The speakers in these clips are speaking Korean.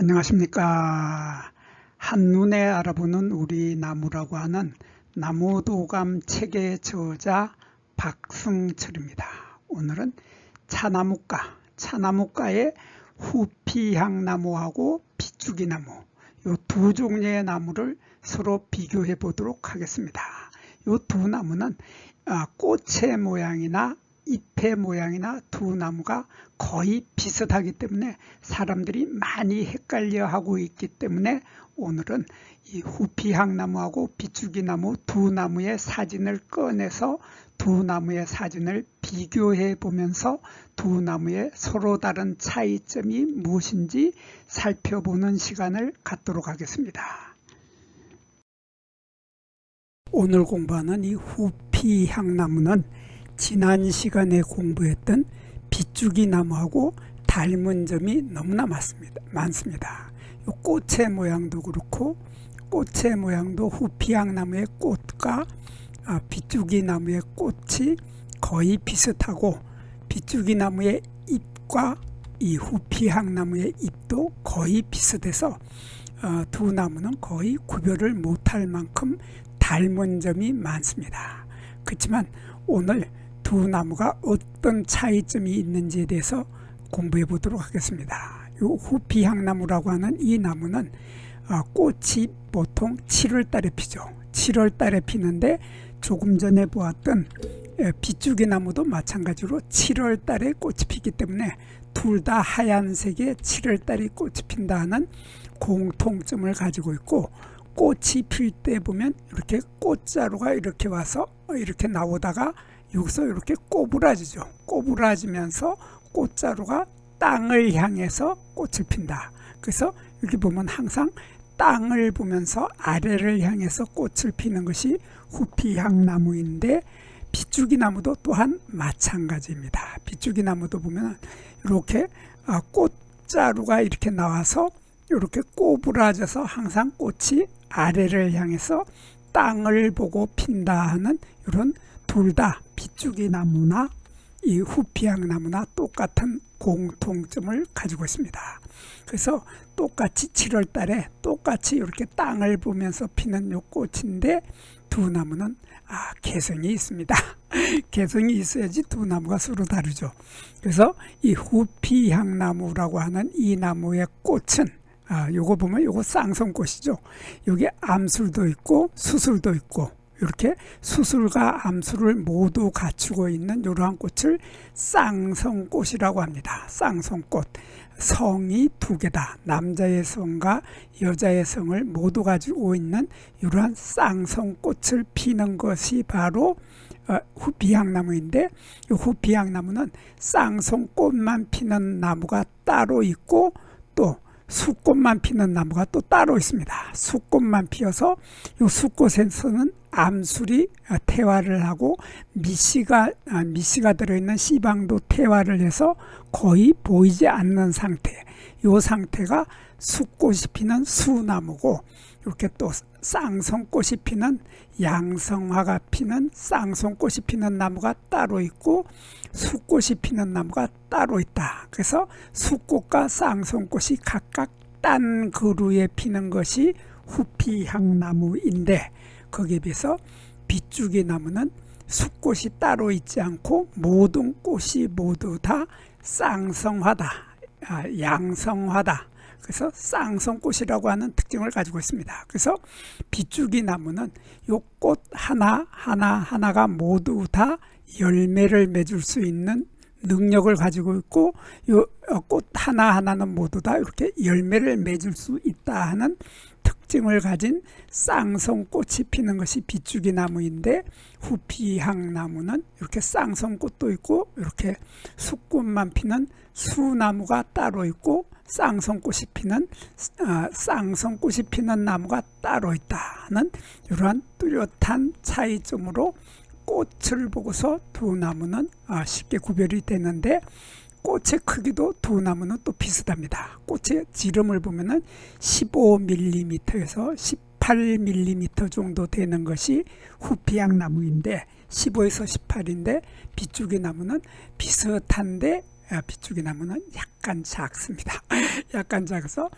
안녕하십니까. 한눈에 알아보는 우리 나무라고 하는 나무도감 책의 저자 박승철입니다. 오늘은 차나무가, 차나무가의 후피향나무하고 비죽이나무 이 두 종류의 나무를 서로 비교해 보도록 하겠습니다. 이 두 나무는 아, 꽃의 모양이나 잎의 모양이나 두 나무가 거의 비슷하기 때문에 사람들이 많이 헷갈려 하고 있기 때문에 오늘은 이 후피향나무하고 비추기나무 두 나무의 사진을 꺼내서 두 나무의 사진을 비교해 보면서 두 나무의 서로 다른 차이점이 무엇인지 살펴보는 시간을 갖도록 하겠습니다. 오늘 공부하는 이 후피향나무는 지난 시간에 공부했던 빗죽이 나무하고 닮은 점이 너무나 많습니다. 많습니다. 이 꽃의 모양도 그렇고 꽃의 모양도 후피향 나무의 꽃과 아, 빗죽이 나무의 꽃이 거의 비슷하고 빗죽이 나무의 잎과 이 후피향 나무의 잎도 거의 비슷해서 어, 두 나무는 거의 구별을 못할 만큼 닮은 점이 많습니다. 그렇지만 오늘 두 나무가 어떤 차이점이 있는지에 대해서 공부해 보도록 하겠습니다. 이 후피향나무라고 하는 이 나무는 어, 꽃이 보통 7월 달에 피죠. 7월 달에 피는데 조금 전에 보았던 비죽이 나무도 마찬가지로 7월 달에 꽃이 피기 때문에 둘 다 하얀색의 7월 달에 꽃이 핀다는 공통점을 가지고 있고 꽃이 필 때 보면 이렇게 꽃자루가 이렇게 와서 이렇게 나오다가 여기서 이렇게 꼬부라지죠. 꼬부라지면서 꽃자루가 땅을 향해서 꽃을 핀다. 그래서 여기 보면 항상 땅을 보면서 아래를 향해서 꽃을 피는 것이 후피향나무인데 비죽이 나무도 또한 마찬가지입니다. 비죽이 나무도 보면 이렇게 아, 꽃자루가 이렇게 나와서 이렇게 꼬부라져서 항상 꽃이 아래를 향해서 땅을 보고 핀다 하는 이런 둘 다 빗죽이 나무나 이 후피향 나무나 똑같은 공통점을 가지고 있습니다. 그래서 똑같이 7월 달에 똑같이 이렇게 땅을 보면서 피는 요 꽃인데 두 나무는 아, 개성이 있습니다. 개성이 있어야지 두 나무가 서로 다르죠. 그래서 이 후피향 나무라고 하는 이 나무의 꽃은 아, 요거 보면 요거 쌍성꽃이죠. 여기 암술도 있고 수술도 있고 이렇게 수술과 암술을 모두 갖추고 있는 이러한 꽃을 쌍성꽃이라고 합니다. 쌍성꽃. 성이 두 개다. 남자의 성과 여자의 성을 모두 가지고 있는 이러한 쌍성꽃을 피는 것이 바로 어, 후피향나무인데 이 후피향나무는 쌍성꽃만 피는 나무가 따로 있고 또 수꽃만 피는 나무가 또 따로 있습니다. 수꽃만 피어서 이 수꽃에서는 암술이 태화를 하고 미씨가 아, 미씨가 들어있는 씨방도 태화를 해서 거의 보이지 않는 상태. 이 상태가 수꽃이 피는 수나무고 이렇게 또 쌍성꽃이 피는 양성화가 피는 쌍성꽃이 피는 나무가 따로 있고 수꽃이 피는 나무가 따로 있다. 그래서 수꽃과 쌍성꽃이 각각 딴 그루에 피는 것이 후피향나무인데 거기에 비해서 빗죽이 나무는 수꽃이 따로 있지 않고 모든 꽃이 모두 다 쌍성화다, 아, 양성화다. 그래서 쌍성꽃이라고 하는 특징을 가지고 있습니다. 그래서 빗죽이 나무는 요 꽃 하나 하나 하나가 모두 다 열매를 맺을 수 있는 능력을 가지고 있고 요꽃 어, 하나 하나는 모두 다 이렇게 열매를 맺을 수 있다 하는 특징을 가진 쌍성꽃이 피는 것이 비죽이 나무인데 후피향 나무는 이렇게 쌍성꽃도 있고 이렇게 수꽃만 피는 수나무가 따로 있고 쌍성꽃이 피는 어, 쌍성꽃이 피는 나무가 따로 있다는 이러한 뚜렷한 차이점으로 꽃을 보고서 두 나무는 어, 쉽게 구별이 되는데 꽃의 크기도 두 나무는 또 비슷합니다. 꽃의 지름을 보면은 15mm에서 18mm 정도 되는 것이 후피향 나무인데 15에서 18인데 비죽이 나무는 비슷한데 아, 비추기 나무는 약간 작습니다. 약간 작아서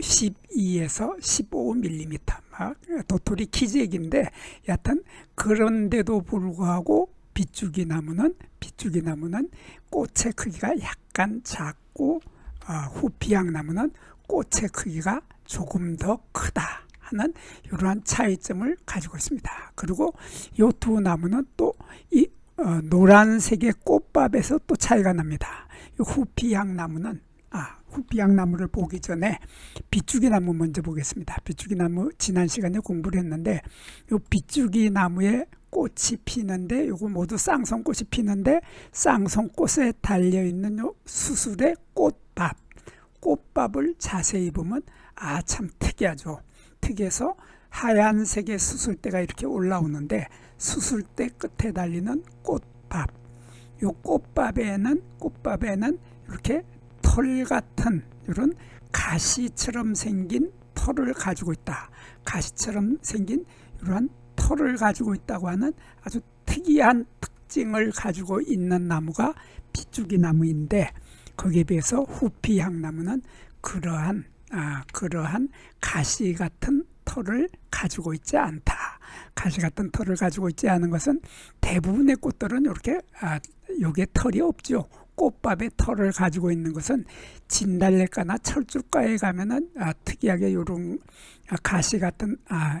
12에서 15mm 막 도토리 키재기인데 여하튼 그런데도 불구하고 비추기 나무는 비추기 나무는 꽃의 크기가 약간 작고 어, 후피향 나무는 꽃의 크기가 조금 더 크다 하는 이러한 차이점을 가지고 있습니다. 그리고 이 두 나무는 또이 어, 노란색의 꽃밥에서 또 차이가 납니다. 이 후피향 나무는 아 후피향 나무를 보기 전에 비추기 나무 먼저 보겠습니다. 비추기 나무 지난 시간에 공부를 했는데 이 비추기 나무에 꽃이 피는데 요거 모두 쌍성꽃이 피는데 쌍성꽃에 달려 있는 요 수술의 꽃밥 꽃밥을 자세히 보면 아 참 특이하죠. 특이해서 하얀색의 수술대가 이렇게 올라오는데 수술대 끝에 달리는 꽃밥. 요 꽃밥에는 꽃밥에는 이렇게 털 같은 이런 가시처럼 생긴 털을 가지고 있다. 가시처럼 생긴 이러한 털을 가지고 있다고 하는 아주 특이한 특징을 가지고 있는 나무가 비죽이 나무인데 거기에 비해서 후피향 나무는 그러한 아, 그러한 가시 같은 털을 가지고 있지 않다. 가시 같은 털을 가지고 있지 않은 것은 대부분의 꽃들은 이렇게 아, 요게 털이 없죠. 꽃밥의 털을 가지고 있는 것은 진달래가나 철쭉가에 가면은 아, 특이하게 요런 아, 가시 같은 아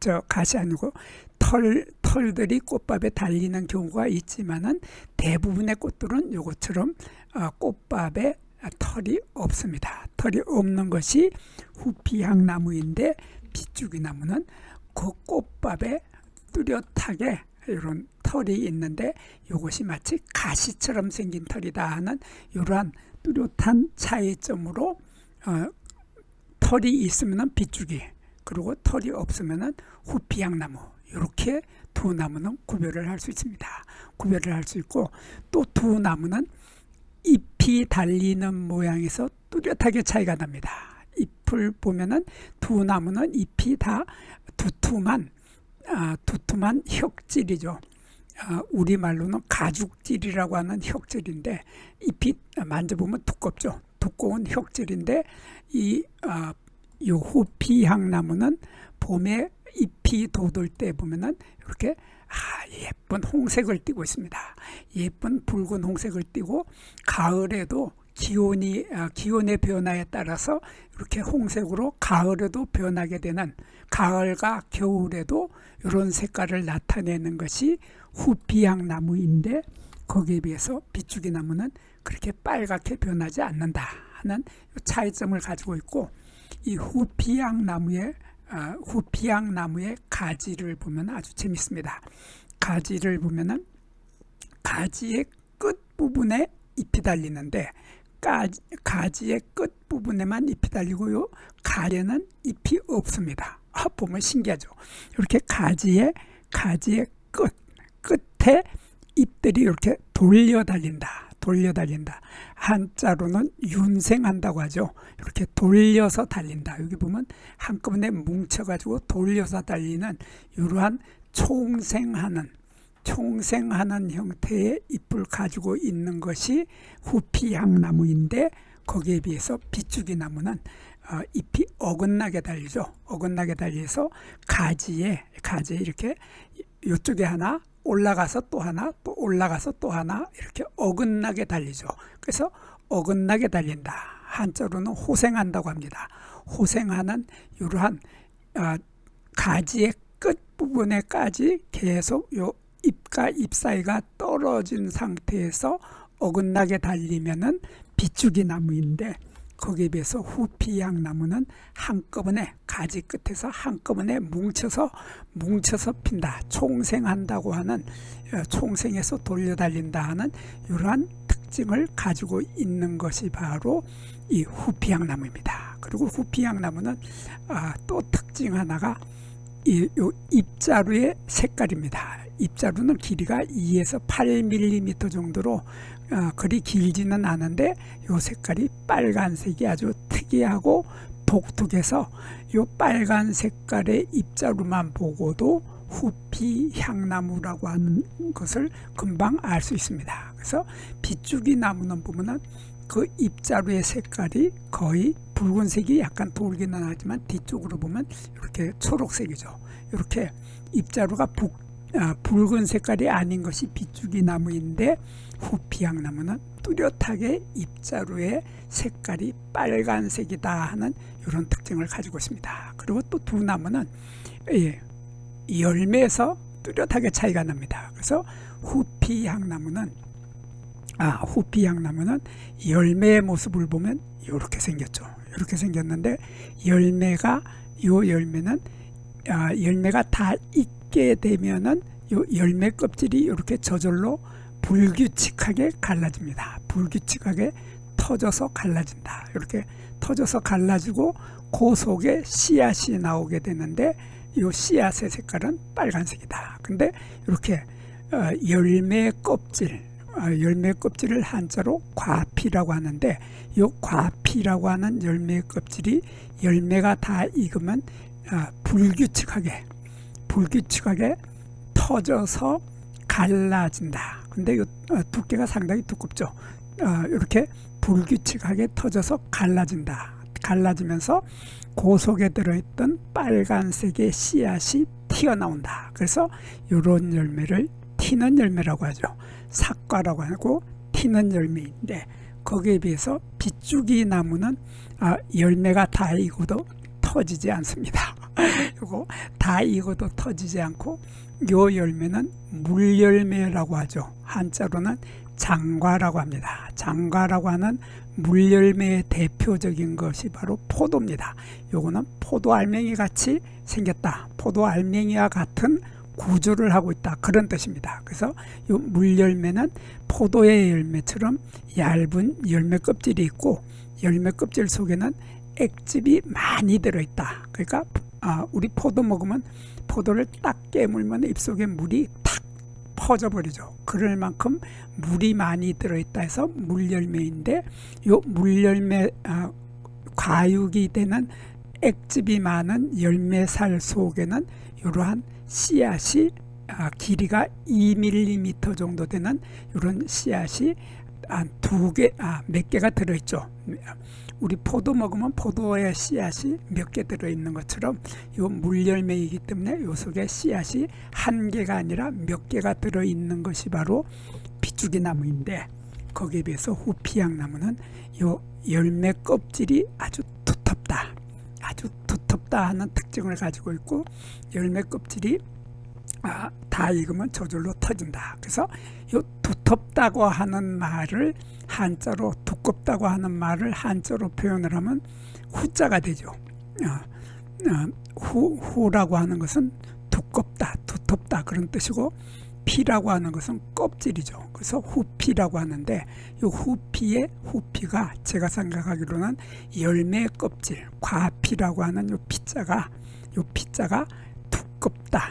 저 가시 아니고 털 털들이 꽃밥에 달리는 경우가 있지만은 대부분의 꽃들은 요것처럼 어, 꽃밥에 털이 없습니다. 털이 없는 것이 후피향 나무인데 비죽이 나무는 그 꽃밥에 뚜렷하게 이런 털이 있는데 이것이 마치 가시처럼 생긴 털이다 하는 이러한 뚜렷한 차이점으로 어, 털이 있으면 비죽이 그리고 털이 없으면 후피향 나무 이렇게 두 나무는 구별을 할 수 있습니다. 구별을 할 수 있고 또 두 나무는 잎이 달리는 모양에서 뚜렷하게 차이가 납니다. 잎을 보면은 두 나무는 잎이 다 두툼한 아, 두툼한 혁질이죠. 아, 우리 말로는 가죽질이라고 하는 혁질인데 잎이 만져보면 두껍죠. 두꺼운 혁질인데 이 아, 요 호피향 나무는 봄에 잎이 돋을 때 보면은 이렇게 아, 예쁜 홍색을 띠고 있습니다. 예쁜 붉은 홍색을 띠고 가을에도 기온이 아, 기온의 변화에 따라서 이렇게 홍색으로 가을에도 변하게 되는 가을과 겨울에도 이런 색깔을 나타내는 것이 후피향 나무인데 거기에 비해서 비추기 나무는 그렇게 빨갛게 변하지 않는다 하는 차이점을 가지고 있고 이 후피향 나무의 어, 후피향 나무의 가지를 보면 아주 재밌습니다. 가지를 보면은 가지의 끝 부분에 잎이 달리는데 가지, 가지의 끝 부분에만 잎이 달리고요. 가지는 잎이 없습니다. 아, 보면 신기하죠. 이렇게 가지의 가지의 끝 끝에 잎들이 이렇게 돌려 달린다. 돌려 달린다. 한자로는 윤생한다고 하죠. 이렇게 돌려서 달린다. 여기 보면 한꺼번에 뭉쳐가지고 돌려서 달리는 이러한 총생하는 총생하는 형태의 잎을 가지고 있는 것이 후피향나무인데 거기에 비해서 비추기 나무는 어, 잎이 어긋나게 달리죠. 어긋나게 달려서 가지에 가지에 이렇게 이쪽에 하나 올라가서 또 하나 또 올라가서 또 하나 이렇게 어긋나게 달리죠. 그래서 어긋나게 달린다. 한자로는 호생한다고 합니다. 호생하는 이러한 어, 가지의 끝 부분에까지 계속 요 잎과 잎 사이가 떨어진 상태에서 어긋나게 달리면은 비추기 나무인데 거기에 비해서 후피향 나무는 한꺼번에 가지 끝에서 한꺼번에 뭉쳐서 뭉쳐서 핀다. 총생한다고 하는 어, 총생에서 돌려달린다 하는 이러한 특징을 가지고 있는 것이 바로 이 후피향 나무입니다. 그리고 후피향 나무는 아, 또 특징 하나가 이 잎자루의 색깔입니다. 잎자루는 길이가 2에서 8mm 정도로 어, 그리 길지는 않은데 요 색깔이 빨간색이 아주 특이하고 독특해서 요 빨간 색깔의 입자루만 보고도 후피 향나무라고 하는 것을 금방 알 수 있습니다. 그래서 비쭉이 나무는 보면은 그 잎자루의 색깔이 거의 붉은색이 약간 돌기는 하지만 뒤쪽으로 보면 이렇게 초록색이죠. 이렇게 잎자루가 북, 아, 붉은 색깔이 아닌 것이 비쭉이 나무인데 후피향 나무는 뚜렷하게 잎자루의 색깔이 빨간색이다 하는 이런 특징을 가지고 있습니다. 그리고 또 두 나무는 예, 열매에서 뚜렷하게 차이가 납니다. 그래서 후피향 나무는 아 후피향 나무는 열매의 모습을 보면 이렇게 생겼죠. 이렇게 생겼는데 열매가 요 열매는 아, 열매가 다 익 게 되면은 요 열매 껍질이 이렇게 저절로 불규칙하게 갈라집니다. 불규칙하게 터져서 갈라진다. 이렇게 터져서 갈라지고 그 속에 씨앗이 나오게 되는데 이 씨앗의 색깔은 빨간색이다. 근데 이렇게 어, 열매 껍질, 어, 열매 껍질을 한자로 과피라고 하는데 이 과피라고 하는 열매 껍질이 열매가 다 익으면 어, 불규칙하게 불규칙하게 터져서 갈라진다. 근데 이 두께가 상당히 두껍죠. 어, 이렇게 불규칙하게 터져서 갈라진다. 갈라지면서 그 속에 들어있던 빨간색의 씨앗이 튀어나온다. 그래서 이런 열매를 튀는 열매라고 하죠. 삭과라고 하고 튀는 열매인데 거기에 비해서 비쭉이 나무는 아, 열매가 다 익어도 터지지 않습니다. 이거 다 익어도 터지지 않고 요 열매는 물열매라고 하죠. 한자로는 장과라고 합니다. 장과라고 하는 물열매의 대표적인 것이 바로 포도입니다. 요거는 포도 알맹이 같이 생겼다. 포도 알맹이와 같은 구조를 하고 있다. 그런 뜻입니다. 그래서 요 물열매는 포도의 열매처럼 얇은 열매 껍질이 있고 열매 껍질 속에는 액즙이 많이 들어있다. 그러니까 아, 우리 포도 먹으면 포도를 딱 깨물면 입속에 물이 탁 퍼져버리죠. 그럴 만큼 물이 많이 들어있다 해서 물열매인데 요 물열매 아, 과육이 되는 액즙이 많은 열매살 속에는 이러한 씨앗이 아, 길이가 2mm 정도 되는 이런 씨앗이 한두 개, 아, 몇 개가 들어있죠. 우리 포도 먹으면 포도의 씨앗이 몇 개 들어있는 것처럼 이 물열매이기 때문에 요 속에 씨앗이 한 개가 아니라 몇 개가 들어있는 것이 바로 비쭉이 나무인데 거기에 비해서 후피향 나무는 요 열매 껍질이 아주 두텁다. 아주 두텁다 하는 특징을 가지고 있고 열매 껍질이 아, 다 익으면 저절로 터진다. 그래서 요 두텁다고 하는 말을 한자로 두껍다고 하는 말을 한자로 표현을 하면 후자가 되죠. 어, 어, 후, 후라고 하는 것은 두껍다, 두텁다 그런 뜻이고 피라고 하는 것은 껍질이죠. 그래서 후피라고 하는데 이 후피의 후피가 제가 생각하기로는 열매 껍질, 과피라고 하는 이 피자가 이 피자가 두껍다.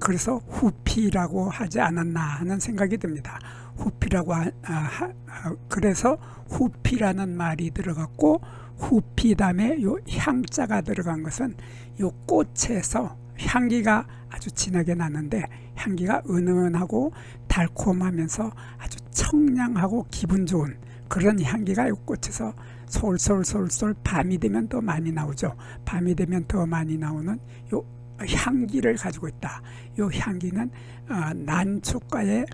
그래서 후피라고 하지 않았나 하는 생각이 듭니다. 후피라고 하, 아, 아, 그래서 후피라는 말이 들어갔고 후피 다음에 요 향자가 들어간 것은 요 꽃에서 향기가 아주 진하게 나는데 향기가 은은하고 달콤하면서 아주 청량하고 기분 좋은 그런 향기가 요 꽃에서 솔솔솔솔 밤이 되면 더 많이 나오죠. 밤이 되면 더 많이 나오는 요 향기를 가지고 있다. 요 향기는 어, 난초가의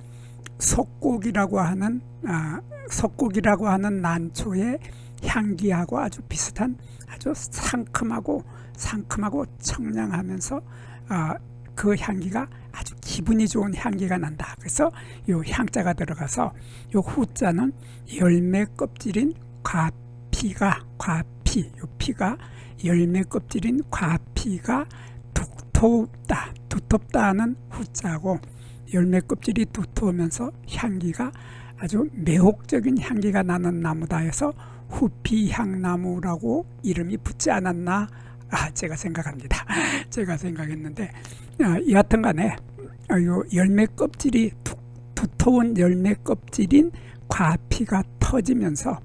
석곡이라고 하는 아, 석곡이라고 하는 난초의 향기하고 아주 비슷한 아주 상큼하고 상큼하고 청량하면서 아, 그 향기가 아주 기분이 좋은 향기가 난다. 그래서 요 향자가 들어가서 요 후자는 열매 껍질인 과피가 과피 요 피가 열매 껍질인 과피가 두텁다 두텁다는 후자고 열매 껍질이 두터우면서 향기가 아주 매혹적인 향기가 나는 나무다 해서 후피향나무라고 이름이 붙지 않았나 아, 제가 생각합니다. 제가 생각했는데 아, 여하튼 간에 아, 요 열매 껍질이 두, 두터운 열매 껍질인 과피가 터지면서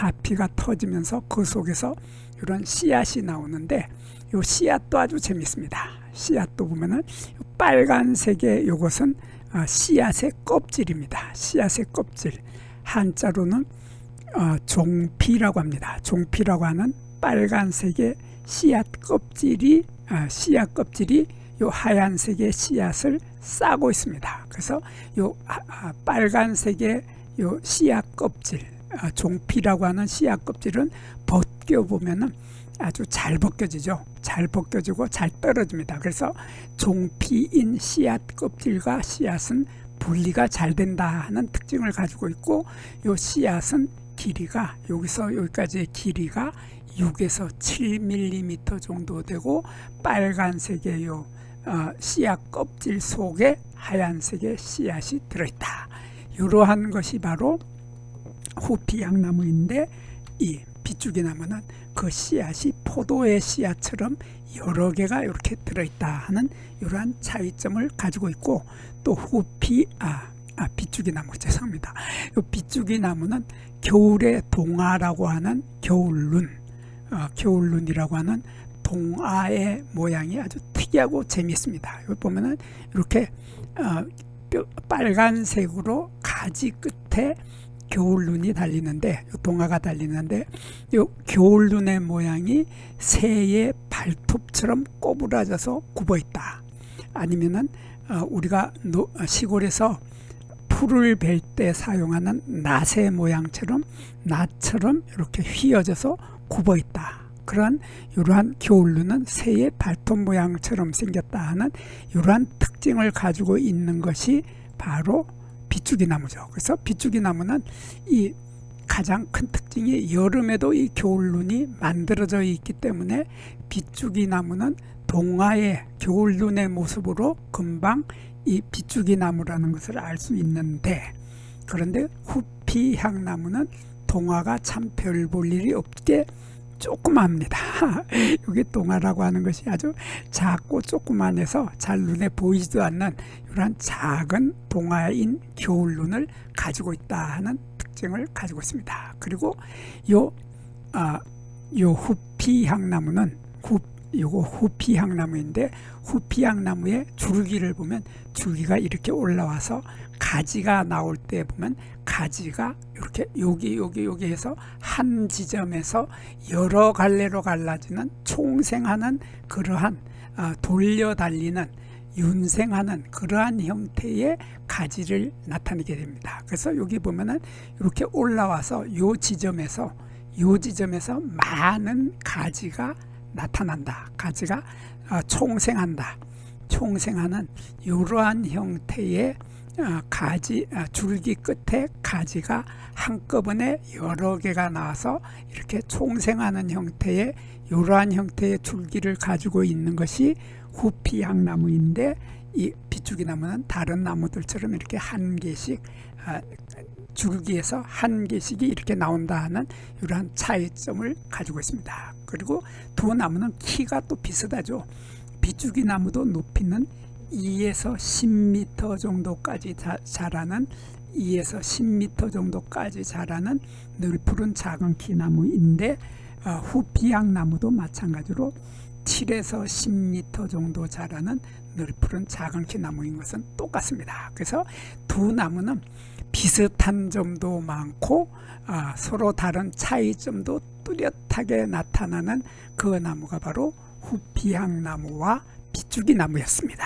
가피가 터지면서 그 속에서 이런 씨앗이 나오는데 요 씨앗도 아주 재밌습니다. 씨앗도 보면은 빨간색의 요것은 어, 씨앗의 껍질입니다. 씨앗의 껍질 한자로는 어, 종피라고 합니다. 종피라고 하는 빨간색의 씨앗 껍질이 어, 씨앗 껍질이 요 하얀색의 씨앗을 싸고 있습니다. 그래서 요 아, 아, 빨간색의 요 씨앗 껍질 아, 종피라고 하는 씨앗 껍질은 벗겨 보면은 아주 잘 벗겨지죠. 잘 벗겨지고 잘 떨어집니다. 그래서 종피인 씨앗 껍질과 씨앗은 분리가 잘 된다 하는 특징을 가지고 있고 요 씨앗은 길이가 여기서 여기까지의 길이가 6에서 7mm 정도 되고 빨간색의 요 어, 씨앗 껍질 속에 하얀색의 씨앗이 들어있다. 이러한 것이 바로 후피향나무인데 이 비죽이 나무는 그 씨앗이 포도의 씨앗처럼 여러 개가 이렇게 들어있다 하는 이러한 차이점을 가지고 있고 또 후피 아, 아 비죽이 나무 죄송합니다. 이 비죽이 나무는 겨울의 동화라고 하는 겨울룬 어, 겨울룬이라고 하는 동화의 모양이 아주 특이하고 재미있습니다. 여기 보면은 이렇게 어, 뼈- 빨간색으로 가지 끝에 겨울눈이 달리는데 요 동화가 달리는데 요 겨울눈의 모양이 새의 발톱처럼 꼬부라져서 굽어 있다. 아니면은 어, 우리가 노- 어, 시골에서 풀을 벨 때 사용하는 낫의 모양처럼 낫처럼 이렇게 휘어져서 굽어 있다. 그러한 이러한 겨울눈은 새의 발톱 모양처럼 생겼다 하는 이러한 특징을 가지고 있는 것이 바로 비죽이 나무죠. 그래서 비죽이 나무는 이 가장 큰 특징이 여름에도 이 겨울눈이 만들어져 있기 때문에 비죽이 나무는 동화의 겨울눈의 모습으로 금방 이 비죽이 나무라는 것을 알 수 있는데 그런데 후피향 나무는 동화가 참 별 볼 일이 없게 조그맣니다. 여기 동화라고 하는 것이 아주 작고 조그만해서 잘 눈에 보이지도 않는 이러한 작은 동화인 겨울눈을 가지고 있다 하는 특징을 가지고 있습니다. 그리고 요, 아, 요 후피향나무는 후, 요거 후피향 나무인데 후피향 나무의 줄기를 보면 줄기가 이렇게 올라와서 가지가 나올 때 보면 가지가 이렇게 여기 여기 여기 해서 한 지점에서 여러 갈래로 갈라지는 총생하는 그러한 아, 돌려 달리는 윤생하는 그러한 형태의 가지를 나타내게 됩니다. 그래서 여기 보면은 이렇게 올라와서 요 지점에서 요 지점에서 많은 가지가 나타난다. 가지가 아, 총생한다. 총생하는 이러한 형태의 아, 가지 아, 줄기 끝에 가지가 한꺼번에 여러 개가 나와서 이렇게 총생하는 형태의 이러한 형태의 줄기를 가지고 있는 것이 후피향나무인데 이 비죽이 나무는 다른 나무들처럼 이렇게 한 개씩 아, 줄기에서 한 개씩이 이렇게 나온다 하는 이러한 차이점을 가지고 있습니다. 그리고 두 나무는 키가 또 비슷하죠. 비죽이 나무도 높이는 2에서 10m 정도까지 자, 자라는 2에서 10m 정도까지 자라는 늘 푸른 작은 키나무인데 어, 후피향 나무도 마찬가지로 7에서 10m 정도 자라는 늘 푸른 작은 키 나무인 것은 똑같습니다. 그래서 두 나무는 비슷한 점도 많고 아, 서로 다른 차이점도 뚜렷하게 나타나는 그 나무가 바로 후피향 나무와 비죽이 나무였습니다.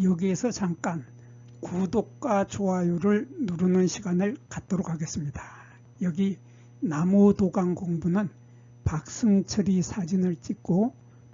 여기에서 잠깐 구독과 좋아요를 누르는 시간을 갖도록 하겠습니다. 여기 나무 도감 공부는 박승철이 사진을 찍고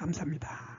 감사합니다.